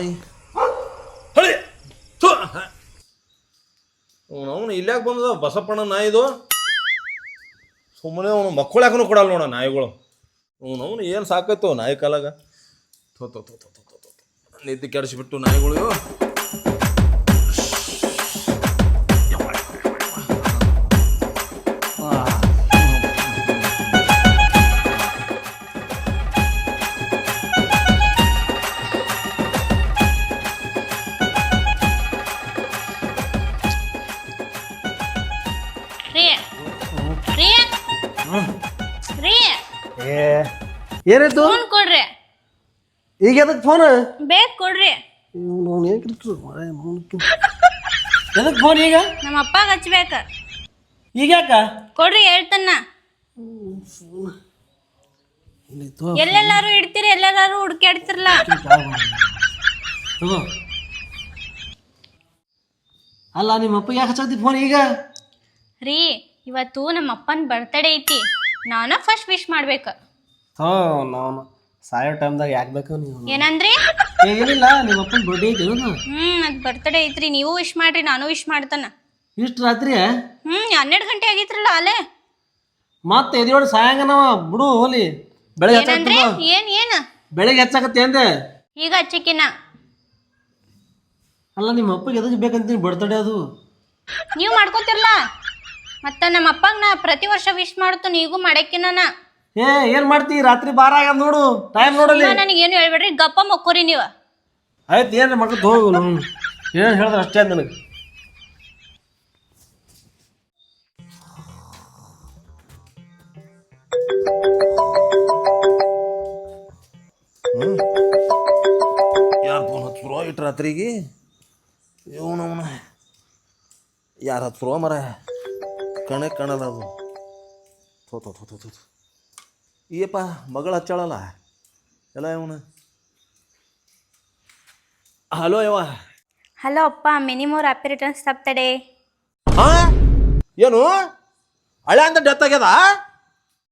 ನಾಯಿ ಹಳಿ. ಅವನು ಇಲ್ಲಾಕೆ ಬಂದದ? ಬಸಪ್ಪಣ್ಣ ನಾಯಿದು? ಸುಮ್ಮನೆ ಅವನು ಮಕ್ಕಳು ಕೊಡಲ್ಲ ನೋಡ ನಾಯಿಗಳು. ಅವನು ಅವನು ಏನು ಸಾಕೈತು ನಾಯಿ ಕಾಲಾಗ. ಥೋ ಥೋ ಥೋ ಥೋ. ನಿದ್ದೆ ಕೆಡಿಸ್ಬಿಟ್ಟು ನಾಯಿಗಳು ಏನಾಯ್ತು? ಫೋನ್ ಕೊಡ್ರಿ. ಈಗ ಎದಕ್ಕೆ ಫೋನ್ ಬೇಗ ಕೊಡ್ರಿ. ಎದಕ್ ಫೋನ್ ಈಗ? ನಮ್ಮ ಅಪ್ಪಾಗ ಹಚ್ಬೇಕ. ಈಗ ಯಾಕ? ಕೊಡ್ರಿ ಹೇಳ್ತನ್ನ. ಎಲ್ಲೆಲ್ಲಾರು ಇಡ್ತೀರಿ ಎಲ್ಲೆಲ್ಲಾರು ಹುಡ್ಕ್ಯಾಡ್ತಿರಲ್ಲ ತಗೋ. ಅಲ್ಲ ನಿಮ್ಮ ಅಪ್ಪ ಯಾಕೆ ಹಚ್ಚತಿ ಫೋನ್ ಈಗ? ರೀ ಇವತ್ತು ನಮ್ಮ ಅಪ್ಪನ ಬರ್ತಡೇ ಐತಿ. ನಾನ ಫಸ್ಟ್ ವಿಶ್ ಮಾಡ್ಬೇಕ. ಹೋ ನಾವು ಸಾಯೋ ಟೈಮ್ದಾಗ ಯಾಕೆ ಬೇಕು ನೀವು? ಏನಂದ್ರಿ? ಏ, ಏನಿಲ್ಲ ನಿಮ್ಮ ಅಪ್ಪನ ಬರ್ಡೇ ಐತಿ ಹ್ಮ್ ಅದ್ ಬರ್ತಡೇ ಐತ್ರಿ. ನೀವು ವಿಶ್ ಮಾಡ್ರಿ ನಾನು ವಿಶ್ ಮಾಡ್ತಾನ. ಇಷ್ಟು ರಾತ್ರಿ? ಹ್ಮ್ ಹನ್ನೆರಡು ಗಂಟೆ ಆಗಿತ್ರಲ್ಲ ಅಲ್ಲೇ. ಮತ್ತೆ ಎದಿಯೋಡು ಸಾಯಂಗನವ ಬಿಡು ಹೋಲಿ. ಬೆಳಗ್ಗೆ ಏನಂದ್ರಿ? ಏನು ಏನ್ ಏನ್? ಬೆಳಗ್ಗೆ ಹಚ್ಚಾಕತ್ತೆ ಅಂದೆ. ಈಗ ಹಚ್ಚಕಿನ. ಅಲ್ಲ ನಿಮ್ಮ ಅಪ್ಪಗೆ ಎದಕ್ಕೆ ಬೇಕಂತೀನಿ ಬರ್ತಡೇ ಅದು? ನೀವು ಮಾಡ್ಕೋತಿರ್ಲ? ಮತ್ತ ನಮ್ಮ ಅಪ್ಪಗ್ ನಾ ಪ್ರತಿ ವರ್ಷ ವಿಶ್ ಮಾಡ್ತು ನೀಗೂ ಮಾಡಕ್ಕಿನ ಏ ಏನ್ ಮಾಡ್ತಿ? ರಾತ್ರಿ ಬಾರ ಆಗ್ಯದ ನೋಡು. ಟೈಮ್ ನೋಡಲಿ ನನಗೇನು ಹೇಳ್ಬೇಡ್ರಿ? ಗಪ್ಪ ಮಕ್ಕೋರಿ ನೀವು. ಆಯ್ತು ಏನ್ರಿ ಮಕ್ಕಳು ಹೋಗು ಏನು ಹೇಳಿದ್ರೆ ಅಷ್ಟೇ ಅಂದ್ ನನಗೆ ಯಾರು ಫೋನ್ ಹಚ್ರೋ ಇಟ್ಟು ರಾತ್ರಿಗೆ? ಇವನವನ ಯಾರು ಹಚ್ರೋ ಮರ? ಕಣೆ ಕಾಣಲ್ಲ ಅದು. ಥೋ ಥೋ ಥೋ ಥೋ ಥೋ ಥೋ. ಈಯಪ್ಪ ಮಗಳು ಹಚ್ಚಾಳಲ್ಲ? ಎಲ್ಲ ಇವನು? ಹಲೋ ಯವ ಹಲೋ ಅಪ್ಪ ಮಿನಿಮೋರ್ ಹ್ಯಾಪಿ ರಿಟರ್ನ್ಸ್ ತಪ್ತಡೆ ಹಾ ಏನು? ಹಳೆ ಅಂತ ಡೆತ್ ಆಗ್ಯದ?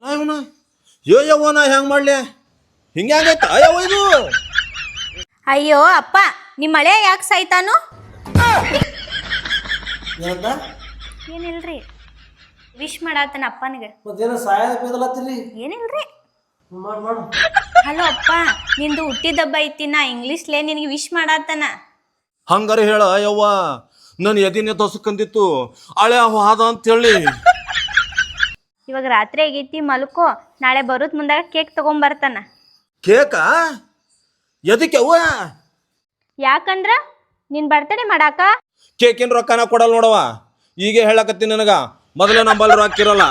ಇವನು? ಯೋ ಯವ್ವ ನಾ ಹೆಂಗೆ ಮಾಡಲಿ? ಹಿಂಗೆ ಯವ್ವ ಇದು? ಅಯ್ಯೋ ಅಪ್ಪ ನಿಮ್ಮ ಮಳೆ ಯಾಕೆ ಸಾಯ್ತಾನು? ಏನಿಲ್ರಿ? ವಿಶ್ ಮಾಡಾತನ ಅಪ್ಪನಿಗೆ. ಮತ್ತೇನು ಸಾಯದ ಬೇದಲತ್ತೀರಿ ಏನಿಲ್ರಿ? ಮಾಡು ಮಾಡು. ಹಲೋ ಅಪ್ಪ ನಿಂದು ಹುಟ್ಟಿದಬ್ಬ ಐತಿ ನಾ ಇಂಗ್ಲೀಷ್ಲೇ ನಿನಗೆ ವಿಶ್ ಮಾಡಾತನ. ಹಂಗಾರೆ ಹೇಳ ಯವ್ವ ನನ್ನ ಎದಿನ ತೋಸಕಂದಿತ್ತು ಹಳೆ ಹಾದ ಅಂತ ಹೇಳಿ ಇವಾಗ ರಾತ್ರಿ ಆಗೈತಿ ಮಲ್ಕೋ ನಾಳೆ ಬರೋದ್ ಮುಂದಾಗ ಕೇಕ್ ತಗೊಂಬರ್ತಾನ. ಕೇಕಾ ಎದಕ್ಕೆ ಅವ್ವ ಯಾಕಂದ್ರ ನಿನ್ ಬರ್ತಡೇ ಮಾಡಾಕ? ಕೇಕಿನ ರೊಕ್ಕನ ಕೊಡಲ್ ನೋಡವ ಈಗ ಹೇಳಕತ್ತಿ ನನಗ. ಮೊದಲೇ ನಂಬಲ್ರು ರೊಕ್ಕ ಇರಲ್ಲ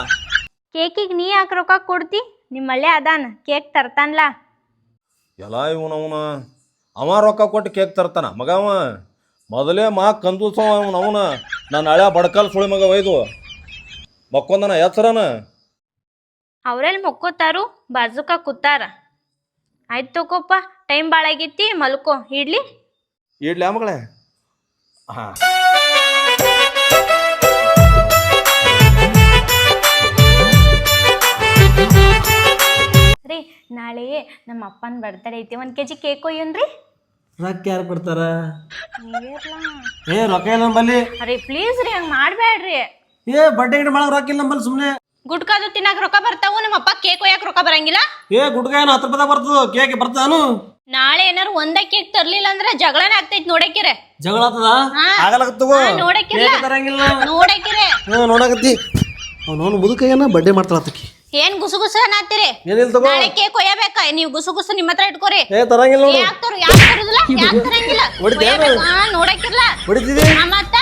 ಕೇಕಿಗೆ ನೀ ಯಾಕೆ ರೊಕ್ಕ ಕೊಡ್ತಿ? ನಿಮ್ಮಲ್ಲೇ ಅದಾನ ಕೇಕ್ ತರ್ತಾನಲ್ಲ ಎಲ್ಲ ಇವನವನ ಅವ ರೊಕ್ಕ ಕೊಟ್ಟು ಕೇಕ್ ತರ್ತಾನ ಮಗ ಅವ? ಮೊದಲೇ ಮಾ ಕಂದೂಸವ ಅವನ ಅವನ. ನನ್ನ ಹಳೆ ಬಡ್ಕಲ್ ಸುಳಿ ಮಗ ಒಯ್ದು. ಮಕ್ಕೊಂದನ ಎತ್ತರನ ಅವ್ರೆಲ್ಲಿ ಮಕ್ಕೋತಾರು ಬಾಜುಕ ಕೂತಾರ. ಆಯ್ತು ತಗೋಪ್ಪ ಟೈಮ್ ಭಾಳ ಆಗೈತಿ ಮಲ್ಕೋ ಇಡ್ಲಿ? ಇಡ್ಲಿ ಮಗಳೇ? ಹಾ. ರೀ? ನಾಳೆ ನಮ್ಮ ಅಪ್ಪನ ಬರ್ತಡೇ ಐತಿ. ಒಂದು ಕೆ ಜಿ ಕೇಕ್ ಒಯ್ಯನ್ರಿ ರೊಕ್ಕ ಯಾರು ಕೊಡ್ತಾರ? ಏ ರೊಕ್ಕ ಇಲ್ಲ ನಂಬಲ್ಲಿ ಅರೆ ಪ್ಲೀಸ್ ರೀ ಹಂಗೆ ಮಾಡಬೇಡ್ರಿ ಏ ಬಡ್ಡೆ ಗಿಡ ಮಾಡಕ್ ರೊಕ್ಕ ಇಲ್ಲ ನಂಬಲ್ಲಿ ಸುಮ್ಮನೆ ಗುಟ್ಕಾದು ತಿನ್ನಾಕ ರೊಕ್ಕ ಬರ್ತಾವು ನಮ್ಮ ಅಪ್ಪ ಕೇಕ್ ಒಯ್ಯಾಕ ರೊಕ್ಕ ಬರಂಗಿಲ್ಲ? ಏ ಗುಡ್ಕ ಏನು ಹತ್ತು ರೂಪಾಯಿ ಬರ್ತದ ಕೇಕ್ ಬರ್ತಾನು? ನಾಳೆ ಏನಾರು ಒಂದ ಕೇಕ್ ತರ್ಲಿಲ್ಲ ಅಂದ್ರೆ ಜಗಳನೇ ಆಗ್ತೈತಿ ನೋಡಕ್ಕಿರೆ. ಜಗಳ ಆಗ್ತದ? ಹಾ. ಆಗಲಕತ್ತವ ಹಾ, ನೋಡಕ್ಕಿಲ್ಲ. ತರಂಗಿಲ್ಲ. ನೋಡಕ್ಕಿರೆ. ಹಾ ನೋಡಕತ್ತಿ. ಅವ್ನು ಮುದುಕ ಏನ ಬಡ್ಡೆ ಮಾಡ್ತಾಳ ಆತಕಿ. ಏನ್ ಗುಸು ಗುಸು ಅನ್ನತ್ತೀರಿ? ಏನಿಲ್ಲ ತಗೋ. ನಾಳೆ ಕೇಕ್ ಒಯ್ಯಬೇಕ. ನೀವು ಗುಸು ಗುಸು ನಿಮ್ಮ ಹತ್ರ ಇಟ್ಕೋರಿ. ಏ ತರಂಗಿಲ್ಲ ನೋಡು. ಯಾಕ್ ತರು ಯಾಕ್ ತರುದಿಲ್ಲ? ಯಾಕ್ ತರಂಗಿಲ್ಲ? ಹೊಡಿತೀಯ? ಒಯ್ಯಬೇಕು. ಹಾ ನೋಡಕ್ಕಿರ್ಲ. ಹೊಡಿತಿದಿ? ಆ, ಮತ್ತ?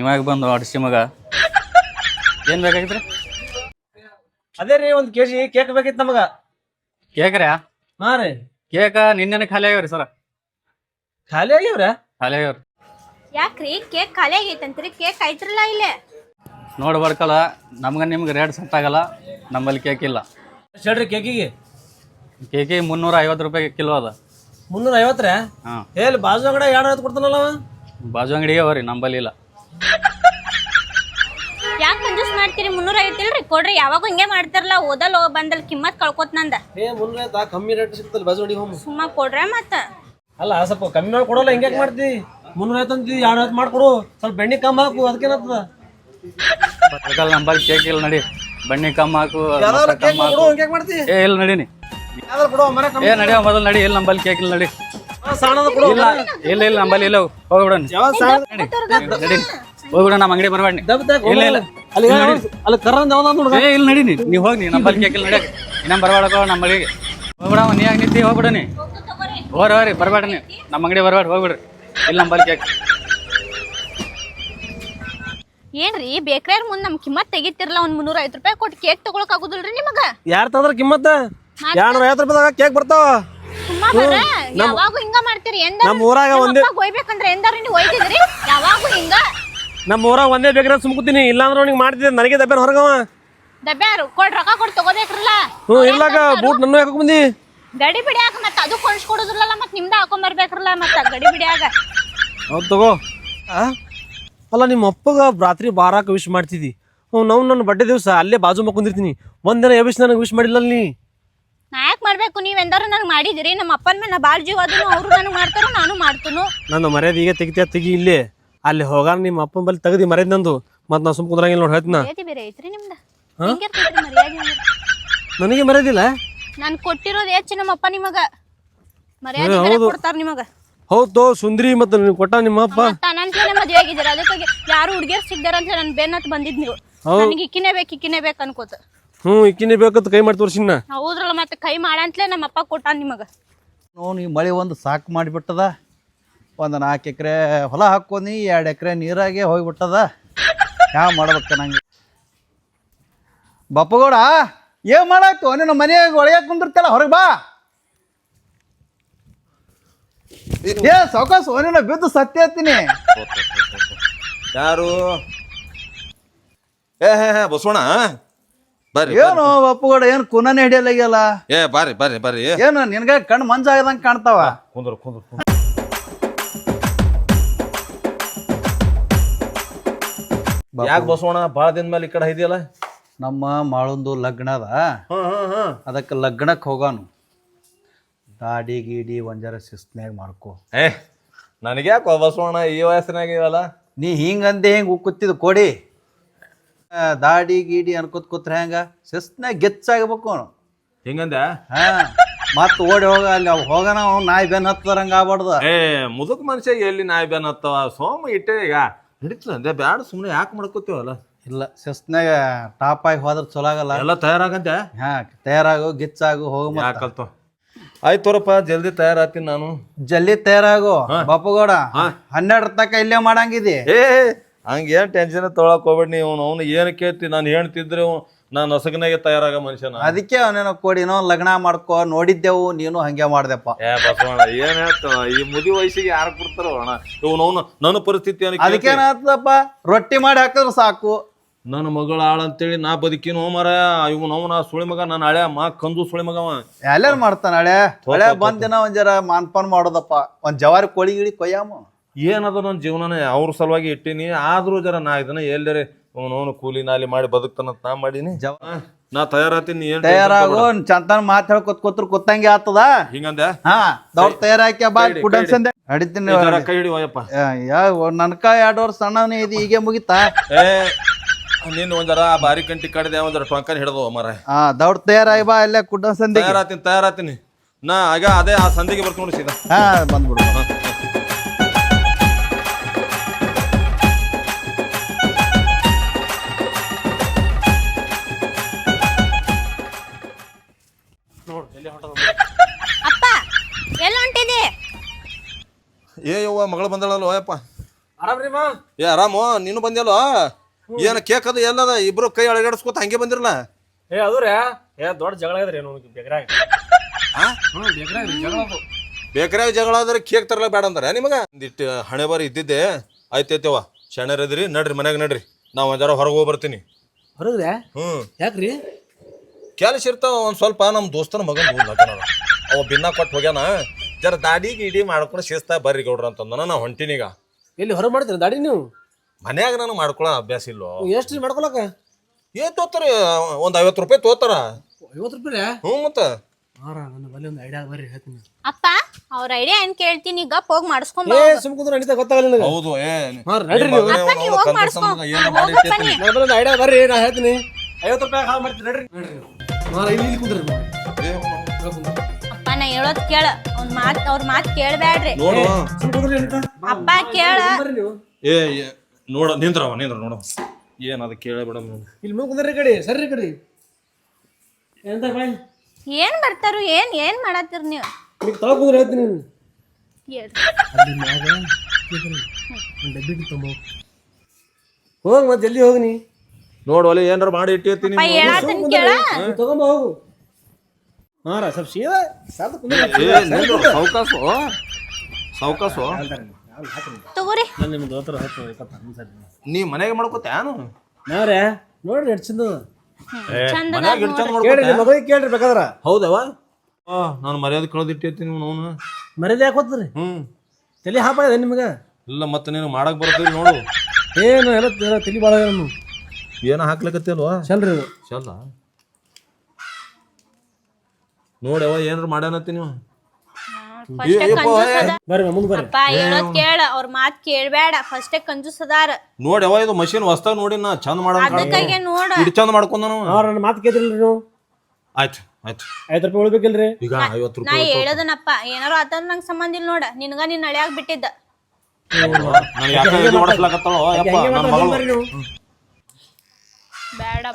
ಇವಾಗ ಬಂದು ಅಡಿಸಿ ಮಗ. ಏನು ಬೇಕಾಗಿತ್ರಿ? ಅದೇ ರೀ ಒಂದ್ ಕೆ ಜಿ ಕೇಕ್ ಬೇಕಿತ್ತು ನಮಗ. ಕೇಕ್ರ್ಯಾ ಹಾ ರೀ. ಕೇಕ ನಿನ್ನೆನೆ ಖಾಲಿ ಆಗ್ಯಾವ್ರಿ ಸರ. ಖಾಲಿ ಆಗ್ಯಾವ್ರ? ಖಾಲಿ ಆಗ್ಯಾವ್ರಿ. ಯಾಕ್ರಿ? ಕೇಕ್ ಖಾಲಿ ಆಗೈತಂತ್ರಿ. ಕೇಕ್ ಐತ್ರಲ್ಲ ಇಲ್ಲೇ. ನೋಡ್ಬಾರ್ಕಲ್ಲ ನಮ್ಗೆ ನಿಮ್ಗೆ ರೇಟ್ ಸೆಟ್ ಆಗಲ್ಲ ನಮ್ಮಲ್ಲಿ ಕೇಕ್ ಇಲ್ಲ. ಹೇಳ್ರಿ ಕೇಕಿಗೆ? ಕೇಕಿ ಮುನ್ನೂರ ಐವತ್ತು ರೂಪಾಯಿ ಕಿಲೋ ಅದ. ಮುನ್ನೂರ ಐವತ್ತರ ಹಾಂ. ಏ ಇಲ್ಲಿ ಬಾಜು ಅಂಗಡಿ ಎರಡು ಐವತ್ತು ಕೊಡ್ತಾನಲ್ಲ ಅವ? ಬಾಜು ಅಂಗಡಿಗೆ ಅವ್ರಿ ನಂಬಲ್ಲಿ ಇಲ್ಲ. ಯಾಕೆ ಕಂಜೂಸ್ ಮಾಡ್ತೀರಿ? ಮುನ್ನೂರ ಐವತ್ತಿಲ್ರಿ ಕೊಡ್ರಿ ಯಾವಾಗ ಹಿಂಗೆ ಮಾಡ್ತಾರಲ್ಲ ಓದಲ್ ಬಂದಲ್ ಕಿಮ್ಮತ್ ಕಳ್ಕೊತ್ ನಂದ. ಏ ಮುನ್ನೂರ ಐತಾ ಕಮ್ಮಿ ರೇಟ್ ಸಿಗ್ತಲ್ಲ ಬಾಜು ಅಂಗಡಿ ಹೋಮ್ ಸುಮ್ಮ ಕೊಡ್ರೆ ಮತ್ತ? ಅಲ್ಲ ಸ್ವಲ್ಪ ಕಮ್ಮಿ ಮಾಡಿ ಕೊಡೋಲ್ಲ ಹಿಂಗ್ಯಾಕ್ ಮಾಡ್ತಿ? ಮುನ್ನೂರ ಐವತ್ತು ಅಂತಿ ಎರಡು ಐವತ್ತು ಮಾಡ್ಕೊಡು. ಸ್ವಲ್ಪ ಬೆಣ್ಣೆ ಕಮ್ಮಿ ಹಾಕು ಅದಕ್ಕೇನಾಗ್ತದ? ಬರ್ಕಲ್ಲ ನಂಬಲ್ಲಿ ಕೇಕ್ ಇಲ್ಲ ನಡಿ. ಬೆಣ್ಣಿ ಕಮ್ಮಿ ಹಾಕು ಯಾವ್ದಾದ್ರು ಮೊಸ ಕೇಕ್ ಕಮ್ಮ ಕೊಡು ಹಾಕು. ಮಾಡ್ತಿ? ಏ ಇಲ್ಲ ನಡೀನಿ. ಯಾವ್ದಾರು ಕೊಡು ಮನೆ ಕಮ್ಮಿ ಏ ನಡಿಯೋ ಮೊದಲು ನಡಿ ಇಲ್ಲಿ ನಂಬಲ್ ಕೇಕ್ ಇಲ್ಲ ನಡಿ. ಸಾಣದ ಕೊಡು ಇಲ್ಲ ಇಲ್ಲ ಇಲ್ಲ ನಂಬಲ್ಲಿ ಇಲ್ಲ ಹೋಗ್ಬಿಡೋಣ ನಡಿ. ಹೋಗ್ಬಿಡ ನಮ್ಮ ಅಂಗಡಿ ಬರಬೇಡಿ ಇಲ್ಲ ಇಲ್ಲ. ಅಲ್ಲಿ ಅಲ್ಲಿ ಇಲ್ಲಿ ಯಾವ್ದು ನೋಡ್ದ ಏ ಇಲ್ಲ ನಡಿ ನೀ. ನೀವು ಹೋಗಿ ನೀ ನಂಬಲ್ಲಿ ಕೇಕ್ ಇಲ್ಲ ನಡಿ. ಇನ್ನೊಂದು ಬರಬೇಡ ನಮ್ಮ ಬಳಿಗೆ. ಹೋಗ್ಬಿಡ ನೀ ಯಾಕೆ ನಿಂತಿ ಹೋಗ್ಬಿಡ ನೀ. ಹೋರಿ ಹೋರಿ ಬರಬೇಡ ನೀ. ನಮ್ಮ ಅಂಗಡಿ ಬರಬೇಡ ಹೋಗ್ಬಿಡ್ರಿ. ಇಲ್ಲ ನಂಬಲ್ಲಿ ಕೇಕ್. ಏನ್ರಿ ಬೇಕ್ರಿಯರ್ ಮುಂದ್ ನಮ್ ಕಿಮ್ಮತ್ ತೆಗಿತಿರ್ಲ ಒಂದ್ ಮುನ್ನೂರ ಐವತ್ ರೂಪಾಯಿ ಕೊಟ್ಟು ಕೇಕ್ ತಗೊಳಕ್ ಆಗುದಿಲ್ರಿ ನಿಮಗ? ಯಾರ್ ತಂದ್ರ ಕಿಮ್ಮತ್? ಎರಡ್ನೂರ ರೂಪಾಯಿದಾಗ ಕೇಕ್ ಬರ್ತಾವ. ಯಾವಾಗೂ ಹಿಂಗ ಮಾಡ್ತೀರಿ ಎಂದ ನಮ್ಮ ಊರಾಗ ಒಂದೇ ಒಯ್ಬೇಕಂದ್ರೆ ಎಂದಾರು ನೀವು ಒಯ್ದಿದ್ರಿ? ಯಾವಾಗೂ ಹಿಂಗ. ನಮ್ಮ ಊರಾಗ ಒಂದೇ ಬೇಕ್ರೆ ಸುಮ್ಕುತ್ತೀನಿ ಇಲ್ಲಾಂದ್ರೆ ಅವ್ನಿಗೆ ಮಾಡ್ತಿದ್ದೆ. ನನಗೆ ದಬ್ಬೆ ಹೊರಗವ? ದಬ್ಬ್ಯಾರು ಕೊಡ್ ರೊಕ್ಕ ಕೊಟ್ಟು ತಗೋಬೇಕ್ರಲ್ಲ? ಹ್ಞೂ ಇಲ್ಲಾಗ ಬೂಟ್ ನನ್ನ ಹಾಕಕ್ ಬಂದಿ? ಗಡಿ ಬಿಡಿಯಾಗ ಮತ್ತ ಅದು ಕೊಡ್ಸ್ಕೊಡುದಿಲ್ಲಲ್ಲ ಮತ್ತೆ ನಿಮ್ದ ಹಾಕೊಂಡ್ ಬರ್ಬೇಕ್ರಲ್ಲ ಮತ್ತ ಗಡಿ ಆಗ. ಹೌದು ತಗೋ. ಆ? ಅಲ್ಲ ನಿಮ್ಮ ಅಪ್ಪಗ ರಾತ್ರಿ ಬಾರಾಕ ವಿಶ್ ಮಾಡ್ತಿದ್ದಿ. ಹ್ಞೂ ನಾವು ನನ್ನ ಬಡ್ಡೆ ದಿವಸ ಅಲ್ಲೇ ಬಾಜು ಮಕ್ಕೊಂಡಿರ್ತೀನಿ ಒಂದಿನ ಎಬಿಸ್ ನನಗೆ ವಿಶ್ ಮಾಡಿಲ್ಲ ನೀ? ನಾ ಯಾಕೆ ಮಾಡ್ಬೇಕು? ನೀವ್ ಎಂದಾರು ನನಗೆ ಮಾಡಿದಿರಿ. ನಮ್ಮ ಅಪ್ಪನ ಮೇಲೆ ನಾ ಬಾಳ್ ಜೀವ ಅದನ್ನು ಅವರು ನನಗೆ ಮಾಡ್ತಾರೋ ನಾನು ಮಾಡ್ತೀನಿ? ನನ್ನ ಮರ್ಯಾದೆ ಈಗ ತೆಗಿತೀಯ? ತೆಗಿ ಇಲ್ಲೇ. ಅಲ್ಲಿ ಹೋಗಾರ ನಿಮ್ಮ ಅಪ್ಪನ ಬಲ್ಲಿ ತೆಗದಿ ಮರ್ಯಾದ ನಂದು. ಮತ್ತೆ ನಾ ಸುಮ್ ಕುಂದ್ರಂಗಿಲ್ಲ ನೋಡಿ ಹೇಳ್ತೀನ. ಮರ್ಯಾದೆ ಬೇರೆ ಐತ್ರಿ ನಿಮ್ದ? ಹೆಂಗಿರ್ತೈತ್ರಿ ಮರ್ಯಾದೆ ನನಗೆ ಮರ್ಯಾದಿಲ್ಲ ನಾನು ಕೊಟ್ಟಿರೋದು ಹೆಚ್ಚು ನಮ್ಮ ಅಪ್ಪ ನಿಮಗ. ಮರ್ಯಾದೆ ಬೇರೆ ಕೊಡ್ತಾರ ನಿಮಗ. ಹೌದು ಸುಂದ್ರಿ ಮತ್ತೆ ನೀನು ಕೊಟ್ಟ ನಿಮ್ಮ ಅಪ್ಪ. ಮತ್ತ ನನ್ಸಲೆ ಮದ್ವೆ ಆಗಿದ್ದೀರ? ಅದಕ್ಕಾಗಿ ಯಾರು ಹುಡುಗಿಯರ್ ಸಿಗ್ದಾರ ಅಂತ ನನ್ ಬೆನ್ನತ್ ಬಂದಿದ್ ನೀವು. ನನಗೆ ಇಕ್ಕಿನೇ ಬೇಕು ಇಕ್ಕಿನೇ ಬೇಕು ಅನ್ಕೋತ. ಹ್ಞೂ ಇಕ್ಕಿನೇ ಬೇಕಂತ ಕೈ ಮಾಡಿ ತೋರ್ಸಿನ ಹೌದ್ರಲ್ಲ ಮತ್ತೆ ಕೈ ಮಾಡಂತ್ಲೆ ನಮ್ಮ ಅಪ್ಪ ಕೊಟ್ಟಾನ ನಿಮಗ. ನೋ ಈ ಮಳೆ ಒಂದು ಸಾಕು ಮಾಡಿಬಿಟ್ಟದ ಒಂದು ನಾಲ್ಕು ಎಕರೆ ಹೊಲ ಹಾಕ್ಕೊಂಡಿ ಎರಡು ಎಕರೆ ನೀರಾಗೆ ಹೋಗ್ಬಿಟ್ಟದ. ಯಾವ ಮಾಡ್ಬೇಕು ನಂಗೆ. ಬಪ್ಪಗೌಡ ಏನು ಮಾಡಾಯ್ತು? ನಿನ್ನ ಮನೆಯಾಗ ಒಳಗೆ ಕುಂದಿರ್ತಲ್ಲ ಹೊರಗೆ ಬಾ. ಏ ಸಾವಕಾಶ ನೀನು ಬಿದ್ದು ಸತ್ಯ ಹತ್ತೀನಿ ಯಾರು? ಏ ಹೇ ಹೇ ಬಸವಣ್ಣ ಬರ್ರಿ ಏನು ಬಪ್ಪಗೌಡ ಏನು ಕುನನೇ ಹಿಡಿಯಲಾಗ್ಯಲ್ಲ ಏ ಬರ್ರಿ ಬರ್ರಿ ಬರ್ರಿ. ಏನು ನಿನಗೆ ಕಣ್ಣು ಮಂಜಾಗದಂಗೆ ಕಾಣ್ತಾವ? ಕುಂದ್ರ ಕುಂದ್ರ ಕುಂದ್ರ. ಯಾಕೆ ಬಸವಣ್ಣ? ಭಾಳ ದಿನ ಮೇಲೆ ಈ ಕಡೆ ಇದೆಯಲ್ಲ? ನಮ್ಮ ಮಾಳೊಂದು ಲಗ್ನ ಅದ. ಹಾಂ ಹಾಂ ಹಾಂ. ಅದಕ್ಕೆ ಲಗ್ನಕ್ಕೆ ಹೋಗಾನು. ದಾಡಿ ಗೀಡಿ ಒಂಜರ ಶಿಸ್ತ್ನ್ಯಾಗ ಮಾಡ್ಕೋ. ಏ ನನಗೆ ಯಾಕೋ ಬಸವಣ್ಣ ಈ ವಯಸ್ಸಿನಾಗ ಇವಲ್ಲ? ನೀ ಹಿಂಗಂದೆ ಹಿಂಗೆ ಕೂತಿದ್ ಕೊಡಿ. ಆ, ದಾಡಿ ಗೀಡಿ ಅನ್ಕೋತ್ ಕೂತ್ರೆ ಹೆಂಗ? ಶಿಸ್ತ್ನ್ಯಾಗ ಗೆಚ್ಚಾಗಬೇಕು ಅವನು. ಹಿಂಗಂದ? ಹಾ ಮತ್ ಓಡಿ ಹೋಗ ಅಲ್ಲಿ ಅವ್ ಹೋಗನ ಅವ್ನು ನಾಯಿ ಬೆನ್ ಹಂಗ ಆಗ್ಬಾರ್ದ. ಏ ಮುದುಕ್ ಮನುಷ್ಯ ಎಲ್ಲಿ ನಾಯಿ ಬೆನ್ ಹತ್ತವ? ಸೋಮ ಇಟ್ಟೆ ಈಗ. ನಡೀತದ ಅಂದೆ ಬ್ಯಾಡ ಸುಮ್ಮನೆ ಯಾಕೆ ಮಾಡ್ಕೋತೀವಲ್ಲ? ಇಲ್ಲ ಶಿಸ್ತ್ನ್ಯಾಗ ಟಾಪ್ ಆಗಿ ಹೋದ್ರೆ ಚಲೋ ಆಗಲ್ಲ. ಎಲ್ಲ ತಯಾರಾಗಂತೆ ಹಾ ತಯಾರಾಗು ಗಿಚ್ಚಾಗು ಹೋಗು ಮತ್ತ. ಯಾಕಲ್ತು ಆಯ್ತು ತೋರಪ್ಪ ಜಲ್ದಿ ತಯಾರಾಗ್ತೀನಿ ನಾನು. ಜಲ್ದಿ ತಯಾರಾಗು ಬಪ್ಪಗೌಡ ಹನ್ನೆರಡರ ತಕ್ಕ ಇಲ್ಲೇ ಮಾಡಂಗಿದಿ. ಏ ಹಂಗೇನ್ ಟೆನ್ಷನ್ ತೊಗೊಳಕ್ ಹೋಗ್ಬೇಡಿ ನೀವು ಅವ್ನು ಏನು ಕೇಳ್ತಿ? ನಾನು ಹೇಳ್ತಿದ್ರೆ ನಾನು ನಸಗನಾಗೆ ತಯಾರಾಗ ಮನುಷ್ಯನ. ಅದಕ್ಕೆ ಅವನೇನೋ ಕೊಡಿ ಏನೋ ಲಗ್ನ ಮಾಡ್ಕೊ ನೋಡಿದ್ದೆವು ನೀನು ಹಂಗೆ ಮಾಡ್ದೆಪ್ಪ. ಏ ಬಸವಣ್ಣ ಏನ್ ಹೇಳ್ತಾವ ಈ ಮುದಿ ವಯಸ್ಸಿಗೆ ಯಾರು ಕೊಡ್ತಾರೋ ಅಣ್ಣ. ಇವ್ನು ಅವ್ನು ನನ್ನ ಪರಿಸ್ಥಿತಿ ಕೇಳ್ತಿ? ಅದಕ್ಕೇನಾಗ್ತದಪ್ಪ ರೊಟ್ಟಿ ಮಾಡಿ ಹಾಕಿದ್ರೆ ಸಾಕು. ನನ್ನ ಮಗಳ ಆಳ ಅಂತೇಳಿ ನಾ ಬದುಕಿನ ಮರ ಇವನು ಅವನ ಸುಳಿ ಮಗ ನನ್ನ ಹಳೆ ಮಾ ಕಂದು ಸುಳಿ ಮಗ ಎಲ್ಲಾರು ಮಾಡ್ತಾನ ಹಳೆ. ಹಳೆ ಬಂದ್ ದಿನ ಒಂದ್ ಜರ ಮಾನ್ಪಾನ್ ಮಾಡೋದಪ್ಪ. ಒಂದ್ ಜವಾರಿ ಕೋಳಿ ಗಿಳಿ ಕೊಯ್ಯಾಮ. ಏನದ ನನ್ನ ಜೀವನನೇ? ಅವ್ರ ಸಲುವಾಗಿ ಇಟ್ಟಿನಿ. ಆದ್ರೂ ಜರ ನಾ ಇದನ್ನ ಎಲ್ಲರೇ ಅವನು ಕೂಲಿ ನಾಲಿ ಮಾಡಿ ಬದುಕ್ತಾನಂತ ನಾ ಮಾಡೀನಿ. ಜವ- ನಾ ತಯಾರಾತೀನಿ ಏನ್ ತಯಾರಾಗೋ ಚಂತನ ಮಾತ್ ಹೇಳ್ಕೊತ್ ಕೂತ್ರ ಕೊತ್ತಂಗೆ ಆತದ ಹಿಂಗಂದ ಹಾ ದೊಡ್ಡ ತಯಾರಾಕಿ ಬಾ ಕೈ ಹಿಡಿ, ಕುಡ್ ಕೈ ಹಿಡಿ. ನನ್ಕ ಎರಡು ವರ್ಷ ಸಣ್ಣವನೇ ಇದು ಹೀಗೆ ಮುಗಿತಾ? ಏ ನೀನು ಒಂದರ ಬಾರಿ ಕಂಟಿ ಕಡ್ದೆ ಒಂದರ ಟೊಂಕನ್ ಹಿಡ್ದು ಮರ ಹಾ ದೊಡ್ಡ ತಯಾರಾಗಿ ಬಾ ಇಲ್ಲೇ ಕುಡ್ಡ ಸಂದಿಗೆ. ತಯಾರಾತೀನಿ ತಯಾರಾತೀನಿ. ನಾ ಆಗ ಅದೇ ಆ ಸಂದಿಗೆ ಬರ್ತೀನಿ ನೋಡಿ ಸೀದಾ. ಹಾ ಬಂದ್ಬಿಡು. ಅಪ್ಪ ಎಲ್ಲ ಹೊಂಟಿದಿ? ಏ ಯವ್ವ ಮಗಳು ಬಂದಳಲ್ಲ ಓಯಪ್ಪ ಆರಾಮ್ರಿ ಮಾ? ಏ ಆರಾಮು? ನೀನು ಬಂದಿಯಲ್ಲ? ಏನ ಕೇಕ್ ಅದು ಎಲ್ಲದ? ಇಬ್ರು ಕೈ ಅಳಗಾಡಿಸ್ಕೊತ ಹಂಗೆ ಬಂದಿರಲ್ಲ? ಏ ಅದು ರೇ. ಏ ದೊಡ್ಡ ಜಗಳ ಇದ್ರಿ ಬೇಕ್ರಾಗ ಬೇಕ್ರಾಗ ಜಗಳ ಆದ್ರೆ ಕೇಕ್ ತರಲ ಬೇಡ ಅಂದ್ರೆ ನಿಮಗ? ಒಂದಿಟ್ಟು ಹಣೆ ಬಾರಿ ಇದ್ದಿದ್ದೆ. ಆಯ್ತೈತವ ಇದ್ರಿ ನಡ್ರಿ ಮನ್ಯಾಗ ನಡ್ರಿ. ನಾವು ಒಂದಾರ ಹೊರಗೆ ಹೋಗಿ ಬರ್ತೀನಿ. ಹೊರಗ್ರೆ? ಹ್ಮ್. ಯಾಕ್ರಿ? ಕೆಲಸ ಇರ್ತಾವ ಒಂದ್ ಸ್ವಲ್ಪ ನಮ್ಮ ದೋಸ್ತನ ಮಗನ. ಅವ ಭಿನ್ನ ಕೊಟ್ಟು ಹೋಗ್ಯಾನ. ಜರ ದಾಡಿ ಗೀಡಿ ಮಾಡ್ಕೊಂಡು ಶಿಸ್ತ ಬರ್ರಿ ಗೌಡ್ರ ಅಂತಂದನ ನಾ ಹೊಂಟಿನೀಗ ಎಲ್ಲಿ ಹೊರ ಮಾಡ್ತೀರ ದಾಡಿ ನೀವು? ಮನ್ಯಾಗ ನಾನು ಮಾಡ್ಕೊಳ್ಳೋ ಅಭ್ಯಾಸ ಇಲ್ಲೋ. ಎಷ್ಟು ಮಾಡ್ಕೊಳಕ? ಏನ್ ತೋತಾರ? ಒಂದ್ ಐವತ್ತು ರೂಪಾಯಿ ತೋತಾರ. ಐವತ್ತು ರೂಪಾಯಿ ಹ್ಞೂ ಮತ್ತ. ಹಾರ ನನ್ನ ಬಲ್ಲಿ ಒಂದು ಐಡಿಯಾ ಬರ್ರಿ ಹೇಳ್ತೀನಿ. ಅಪ್ಪ ಅವ್ರ ಐಡಿಯಾ ಏನ್ ಕೇಳ್ತೀನಿ ಗಪ್ ಹೋಗಿ ಮಾಡಿಸ್ಕೊಂಬ ಏ ಸುಮ್ ಕುಂದ್ರೆ ನಡೀತಾ ಗೊತ್ತಾಗಲ್ಲ ನನಗೆ. ಹೌದು ಏ ಹಾ, ನಡ್ರಿ ನಿಮ್ಮ ಅಪ್ಪ, ನೀವ್ ಹೋಗ್ ಕಂದ ಮಾಡ್ಸ್ಕೊ. ಏನು ಹಾ, ಹೋಗಪ್ಪ ನೀ. ನನ್ನ ಬಲ್ಲಿ ಒಂದು ಐಡಿಯಾ ಬರ್ರಿ ನಾ ಹೇಳ್ತೀನಿ. ಐವತ್ತು ರೂಪಾಯಿ ಹಾಳು ಮಾಡ್ತೀನಿ ನಡ್ರಿ. ನೋಡ್ರಿ. ಇಲ್ಲಿ ಕುಂದ್ರಿ ಅಪ್ಪ ನಾ ಹೇಳೋದ್ ಕೇಳ. ಅವ್ನ ಮಾತ್ ಅವ್ರ ಮಾತ್ ಕೇಳ್ಬೇಡ್ರಿ ನೋಡು. ಅಪ್ಪ ಕೇಳ. ನೀವು. ಏ ಏ, ನೋಡ ನಿಂದ್ರವ ನಿಂದ್ರ ನೋಡು. ಏನ್ ಅದ ಕೇಳ ಬಿಡ ಇಲ್ಲಿ ಮುಂದೆ ಕುಂದ್ರಿ ಕಡೆ ಸರ್ರಿ ಕಡೆ. ಎಂತ ಬಾಯ್ ಏನ್ ಬರ್ತಾರು ಏನ್ ಏನ್ ಮಾಡತ್ತೀರಿ ನೀವು? ಈಗ ತಳ ಕುಂದ್ರೆ ಹೇಳ್ತೀನಿ. ಅಲ್ಲಿ ಮ್ಯಾಗ ಒಂದು ಡಬ್ಬಿ ತುಂಬ ಹೋಗ್ ಮತ್ತೆ ಜಲ್ದಿ ಹೋಗಿ ನೀ. ನೋಡು ಒಲೆ ಏನಾರ ಮಾಡಿ ಇಟ್ಟಿರ್ತೀನಿ ಅಪ್ಪ ಹೇಳತ್ತನ್ ಕೇಳ. ನೀ ತಗೊಂಬ ಹೋಗು. ಹಾರ ಸ್ವಲ್ಪ ಸೀದಾ ಸಾಕು ಕುಂದ್ರಿ. ಸಾವಕಾಸು ಸಾವಕಾಸು ತಗೋರಿ. ನಾನು ನಿಮ್ಮ ದೋತ್ರ ಹತ್ತು ಇಪ್ಪತ್ತು ಸರಿ. ನೀ ಮನೆಗೆ ಮಾಡ್ಕೋತ್ಯಾನು ನಾವ್ರೆ ನೋಡ್ರಿ ಎಷ್ಟು ಚಂದ ಚಂದ ಮನ್ಯಾಗ ಇಟ್ಟು ಚಂದ ಕೇಳ್ರಿ ನಿಮ್ಮ ಮಾಡ್ಕೋತ ಮಗಳಿಗೆ ಕೇಳ್ರಿ ಬೇಕಾದ್ರ. ಹೌದವ? ನಾನು ಮರ್ಯಾದೆ ಕಳೆದಿಟ್ಟಿರ್ತೀನಿ ಅವನು. ಮರ್ಯಾದೆ ಯಾಕೆ ಹ್ಮ್. ತಲೆ ಹಾಪ ಇದೆ ನಿಮ್ಗೆ? ಇಲ್ಲ ಮತ್ತೆ ನೀನು ಮಾಡಕ್ ಬರ್ತೀನಿ ನೋಡು. ಏನು ಎಲ್ಲ ತಲೆ ಭಾಳ ಏನ ಹಾಕ್ಲಕತ್ತಿಲ್ವಾ ಚಲ್ರಿ ಇದು ಚಲ್ಲ ನೋಡ್ಯವ ಏನಾರ ಮಾಡ್ಯಾನತ್ತಿ ನೀವು? ಫಸ್ಟ್ ಕಂಜೂಸ್ ಅದ ಬರ್ರಿ ಮುಂದೆ ಬರ್ರಿ. ಅಪ್ಪ ಹೇಳೋದ್ ಕೇಳ ಅವ್ರ ಮಾತ್ ಕೇಳ್ಬೇಡ ಫಸ್ಟ್ ಕಂಜೂಸ್ ಅದಾರ. ನೋಡ್ಯವ ಇದು ಮಷೀನ್ ಹೊಸ್ತಾಗ ನೋಡಿ ನಾ ಚಂದ ಮಾಡ ಅದಕ್ಕಾಗೆ ನೋಡ. ಚಂದ ಮಾಡ್ಕೊಂಡ ನಾವು ಅವ್ರ ನನ್ನ ಮಾತು ಕೇಳಿದ್ರಿ ನೀವು? ಆಯ್ತು ಆಯ್ತು. ಐದು ರೂಪಾಯಿ ಉಳ್ಬೇಕಿಲ್ರಿ? ಈಗ ಐವತ್ತು ನಾ ರೂಪಾಯಿ ಹೇಳದನಪ್ಪ ಏನಾರು ಆತಂದ್ರ ನಂಗೆ ಸಂಬಂಧ ಇಲ್ಲ ನೋಡ. ನಿನ್ಗ ನಿನ್ ಹಳ್ಯಾಗ ಬಿಟ್ಟಿದ್ದ. ನನಗೆ ಯಾಕೆ ಇದು ಹೊಡ್ಸ್ಲಾಕತ್ತಾಳೋ ಯಪ್ಪ ನನ್ನ ಮಗಳು. ಬರ್ರಿ ನೀವು ಬೇಡಪ್ಪ ಅಂದ್ರೆ ಇಟ್ಟು ಅಪ್ಪ ಬೇಡ